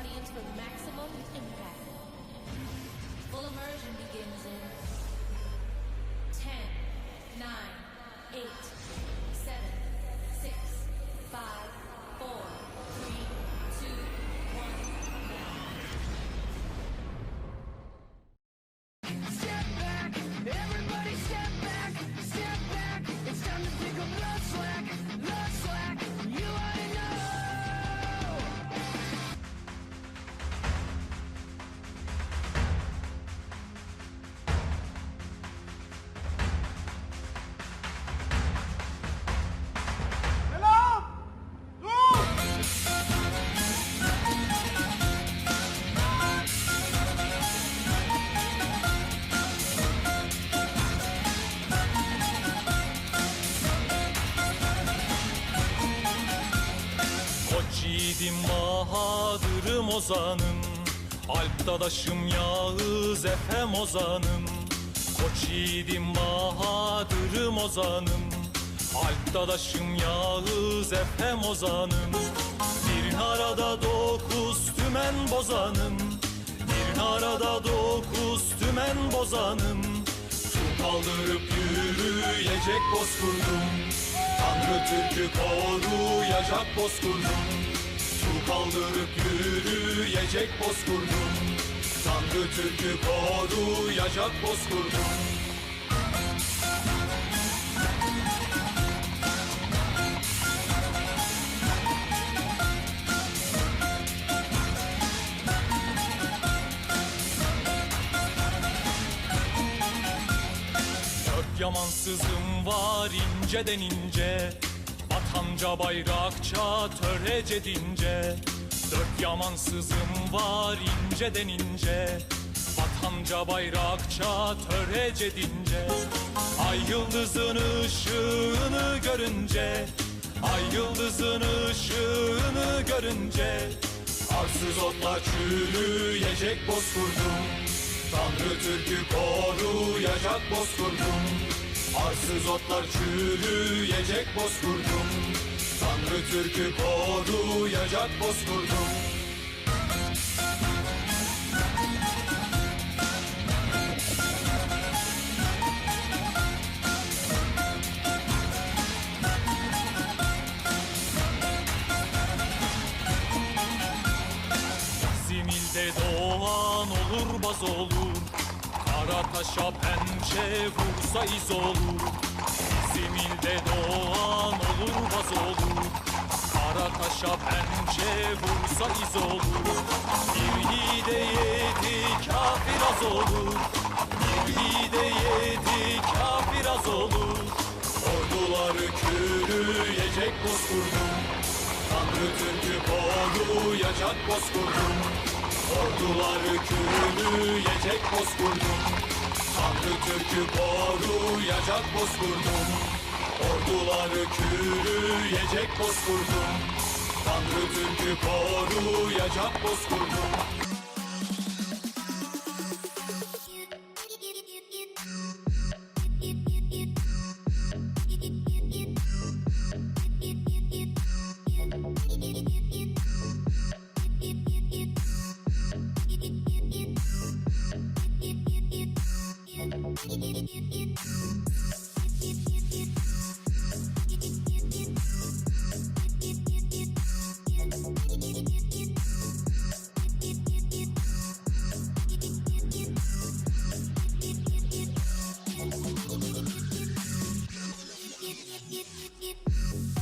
audience for maximum impact. Full immersion begins in 10, 9, 8, 7, 6, 5, yiğidim Bahadır'ım ozanım. Alp dadaşım Yağız Efem ozanım. Koç yiğidim Bahadır'ım ozanım. Alp dadaşım Yağız Efem ozanım. Bir arada dokuz tümen bozanım. Bir arada dokuz tümen bozanım. Su kaldırıp yürüyecek bozkurdum. Tanrı Türk'ü koruyacak bozkurdum kaldırıp yürüyecek bozkurdum. Tanrı Türk'ü koruyacak bozkurdum. Dört yamansızım var inceden ince Vatanca bayrakça törece dince. Dört yamansızım var ince. Vatanca bayrakça törece dince. Ay yıldızın ışığını görünce Ay yıldızın ışığını görünce Arsız otlar çürüyecek bozkurdum Tanrı Türk'ü koruyacak bozkurdum. Arsız otlar çürüyecek bozkurdum. Tanrı Türk'ü koruyacak bozkurdum olur baz olur. Kara taşa pençe vursa iz olur. Zimilde doğan olur baz olur. Kara taşa pençe vursa iz olur. Bir hide yedi kafir az olur. Bir hide yedi kafir az olur. Orduları kürüyecek bozkurdum. Tanrı Türk'ü koruyacak bozkurdum Orduları kürüyecek bozkurdum. Tanrı Türk'ü koruyacak bozkurdum. Orduları kürüyecek bozkurdum. Tanrı Türk'ü koruyacak bozkurdum you.